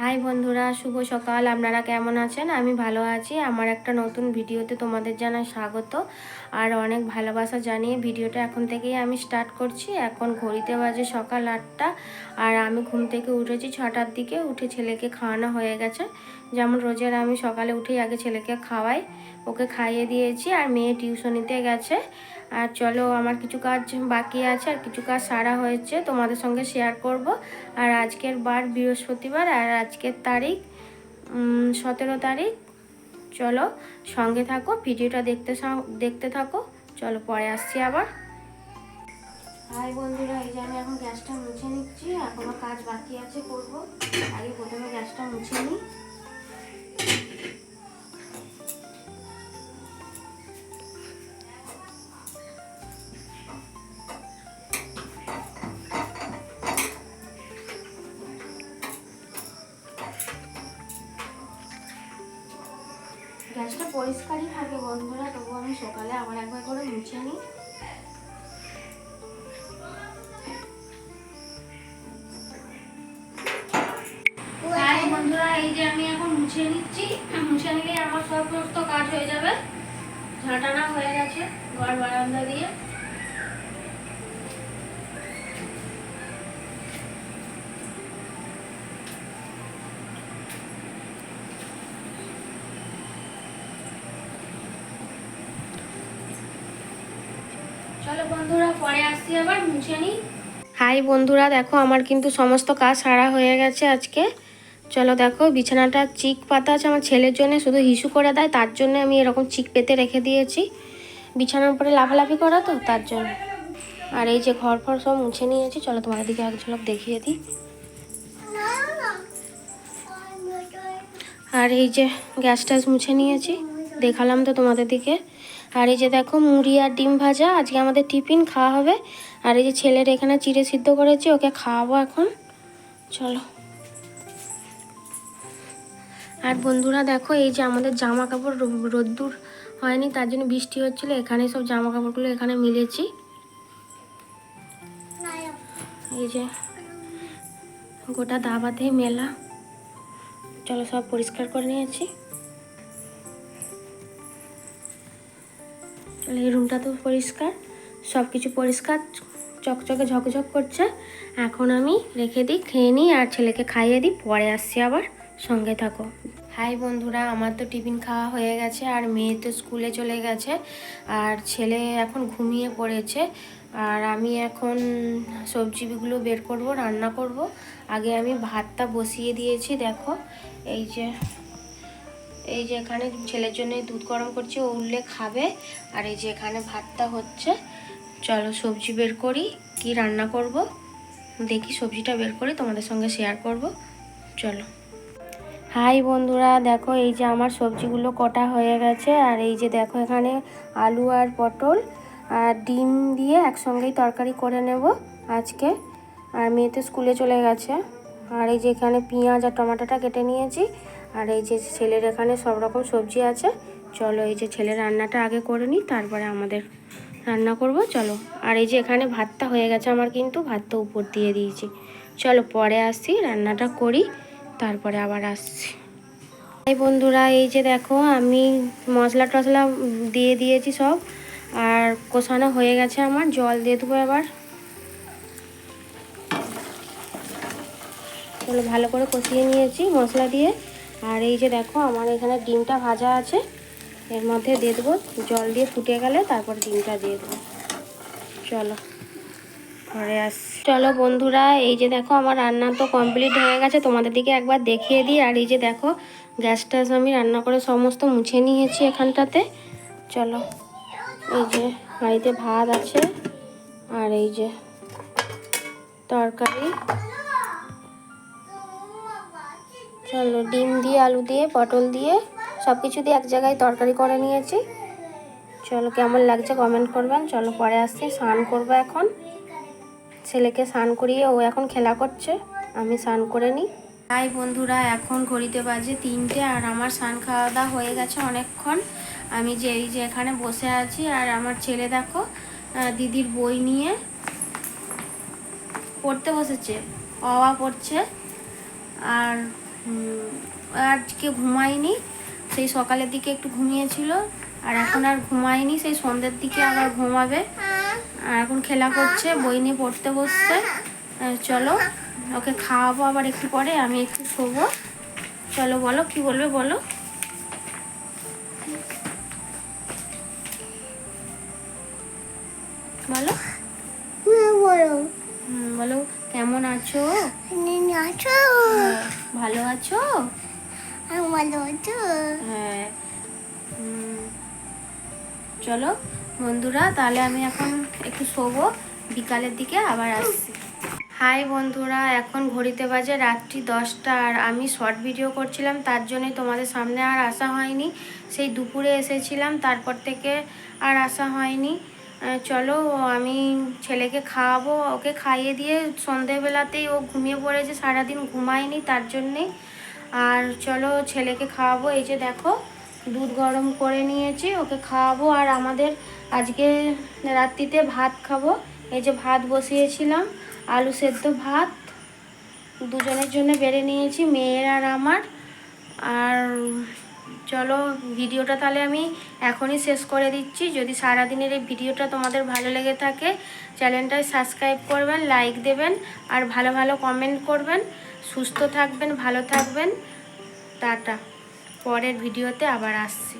High বন্ধুরা, শুভ সকাল। আপনারা কেমন আছেন? আমি ভালো আছি। আমার একটা নতুন ভিডিওতে তোমাদের জানাই স্বাগত। আর অনেক ভালোবাসা জানিয়ে ভিডিওটা এখন থেকেই আমি স্টার্ট করছি। এখন ঘড়িতে বাজে সকাল আটটা। আর আমি ঘুম থেকে উঠেছি ছটার দিকে। উঠে ছেলেকে খাওয়ানো হয়ে গেছে। যেমন রোজের আমি সকালে উঠেই আগে ছেলেকে খাওয়াই। ওকে খাইয়ে দিয়েছি। আর মেয়ে টিউশনিতে গেছে। আর চলো, আমার কিছু কাজ বাকি আছে আর কিছু কাজ সারা হয়েছে, তোমাদের সঙ্গে শেয়ার করব। আর আজকের বার বৃহস্পতিবার আর আজকের তারিখ সতেরো তারিখ। চলো, সঙ্গে থাকো, ভিডিওটা দেখতে দেখতে থাকো। চলো, পরে আসছি আবার। হাই বন্ধুরা, এই যে আমি এখন গ্যাসটা মুছে নিচ্ছি এখনও কাজ বাকি আছে করব। আগে প্রথমে গ্যাসটা মুছে নিই। গ্যাসটা পরিষ্কারই থাকে বন্ধুরা তবু আমি সকালে আবার একবার করে মুছে নিই। বন্ধুরা কাজ হয়ে যাবে। ঝাঁটানা হয়ে গেছে, ঘর বারান্দা দিয়ে। বন্ধুরা, পরে আবার মুছে হাই বন্ধুরা, দেখো আমার কিন্তু সমস্ত কাজ সারা হয়ে গেছে আজকে। চলো দেখো, বিছানাটা চিক পাতা আছে আমার ছেলের জন্য, শুধু হিসু করে দেয়, তার জন্য আমি এরকম চিক পেতে রেখে দিয়েছি। বিছানার উপরে লাফালাফি করা তো, তার জন্য। আর এই যে ঘর ফর সব মুছে নিয়েছি, চলো তোমাদের দিকে এক ঝলক দেখিয়ে দিই। আর এই যে গ্যাস ট্যাস মুছে নিয়েছি, দেখালাম তো তোমাদের দিকে। আর এই যে দেখো মুড়ি আর ডিম ভাজা, আজকে আমাদের টিফিন খাওয়া হবে। আর এই যে ছেলের এখানে চিড়ে সিদ্ধ করেছি, ওকে খাওয়াবো এখন। চলো। আর বন্ধুরা দেখো, এই যে আমাদের জামা কাপড় রোদ্দুর হয়নি, তার জন্য বৃষ্টি হচ্ছিল, এখানে সব জামা কাপড়গুলো এখানে মিলেছি। এই যে গোটা দাবাতে মেলা। চলো সব পরিষ্কার করে নিয়েছি। এই রুমটা তো পরিষ্কার সব কিছু পরিষ্কার, চকচকে ঝকঝক করছে। এখন আমি রেখে দিই, খেয়ে নিই আর ছেলেকে খাইয়ে দিই, পরে আসছি আবার। সঙ্গে থাকো। হাই বন্ধুরা, আমার তো টিফিন খাওয়া হয়ে গেছে আর মেয়ে তো স্কুলে চলে গেছে আর ছেলে এখন ঘুমিয়ে পড়েছে। আর আমি এখন সবজিগুলো বের করব, রান্না করব। আগে আমি ভাতটা বসিয়ে দিয়েছি, দেখো। এই যে এই যে এখানে ছেলের জন্য দুধ গরম করছি, ও উঠলে খাবে। আর এই যে এখানে ভাতটা হচ্ছে, চলো সবজি বের করি, কি রান্না করব? দেখি সবজিটা বের করি তোমাদের সঙ্গে শেয়ার করব। চলো। হাই বন্ধুরা, দেখো এই যে আমার সবজিগুলো কটা হয়ে গেছে, আর এই যে দেখো এখানে আলু আর পটল, আর ডিম দিয়ে একসঙ্গেই তরকারি করে নেব আজকে। আর মেয়ে তো স্কুলে চলে গেছে। আর এই যে এখানে পেঁয়াজ আর টমাটোটা কেটে নিয়েছি। আর এই যে ছেলের এখানে সব রকম সবজি আছে। চলো এই যে ছেলের রান্নাটা আগে করে নিই, তারপরে আমাদের রান্না করব, চলো। আর এই যে এখানে ভাতটা হয়ে গেছে আমার কিন্তু, ভাতটা উপর দিয়ে দিয়েছি। চলো পরে আসছি, রান্নাটা করি, তারপরে আবার আসছি। এই বন্ধুরা, এই যে দেখো, আমি মশলা টশলা দিয়ে দিয়েছি সব, আর কষানো হয়ে গেছে আমার, জল দিয়ে দেবো এবার। চলো ভালো করে কষিয়ে নিয়েছি মশলা দিয়ে। আর এই যে দেখো, আমার এখানে ডিমটা ভাজা আছে। এর মধ্যে দিয়ে দেবো, জল দিয়ে ফুটে গেলে তারপর ডিমটা দিয়ে দেবো। চলো পরে আস চলো বন্ধুরা, এই যে দেখো, আমার রান্না তো কমপ্লিট হয়ে গেছে। তোমাদের দিকে একবার দেখিয়ে দিই। আর এই যে দেখো, গ্যাস ট্যাস আমি রান্না করে সমস্ত মুছে নিয়েছি এখানটাতে। চলো, এই যে বাড়িতে ভাত আছে। আর এই যে তরকারি। চলো, ডিম দিয়ে, আলু দিয়ে, পটল দিয়ে সব কিছু দিয়ে এক জায়গায় তরকারি করে নিয়েছি। চলো, কেমন লাগছে কমেন্ট করবেন। চলো, পরে আসছি, স্নান করব এখন। ছেলেকে স্নান করিয়ে ও এখন খেলা করছে, আমি স্নান করে নিই। হাই বন্ধুরা, এখন ঘড়িতে বাজে তিনটে আর আমার স্নান খাওয়া দাওয়া হয়ে গেছে অনেকক্ষণ। আমি যে এই যে এখানে বসে আছি আর আমার ছেলে দেখো দিদির বই নিয়ে পড়তে বসেছে অওয়া পড়ছে। আর আজকে ঘুমায়নি সেই সকালের দিকে একটু ঘুমিয়েছিল আর এখন আর ঘুমায়নি সেই সন্ধ্যের দিকে আবার ঘুমাবে। আর এখন খেলা করছে বই নিয়ে পড়তে বসছে। চলো ওকে খাওয়াবো আবার একটু পরে আমি একটু শোবো। চলো বলো কি বলবে বলো। বলো। বলো। হুম, বলো কেমন আছো? আছো? হ্যাঁ, ভালো আছো? ভালো আছো। হ্যাঁ। চলো বন্ধুরা তাহলে আমি এখন একটু শোবো বিকালের দিকে আবার আসছি। হাই বন্ধুরা এখন ঘড়িতে বাজে রাত্রি দশটা আর আমি শর্ট ভিডিও করছিলাম তার জন্যই তোমাদের সামনে আর আসা হয়নি। সেই দুপুরে এসেছিলাম তারপর থেকে আর আসা হয়নি। চলো, আমি ছেলেকে খাওয়াবো, ওকে খাইয়ে দিয়ে সন্ধেবেলাতেই ও ঘুমিয়ে পড়েছে, সারাদিন ঘুমায়নি তার জন্যেই আর চলো, ছেলেকে খাওয়াবো, এই যে দেখো, দুধ গরম করে নিয়েছি, ওকে খাওয়াবো, আর আমাদের আজকে রাত্রিতে ভাত খাব। এই যে ভাত বসিয়েছিলাম, আলু সেদ্ধ ভাত, দুজনের জন্য বেড়ে নিয়েছি, মেয়ের আর আমার। আর চলো ভিডিওটা তাহলে আমি এখনই শেষ করে দিচ্ছি। যদি সারাদিনের এই ভিডিওটা তোমাদের ভালো লেগে থাকে, চ্যানেলটায় সাবস্ক্রাইব করবেন, লাইক দেবেন আর ভালো ভালো কমেন্ট করবেন। সুস্থ থাকবেন, ভালো থাকবেন। টাটা। পরের ভিডিওতে আবার আসছি।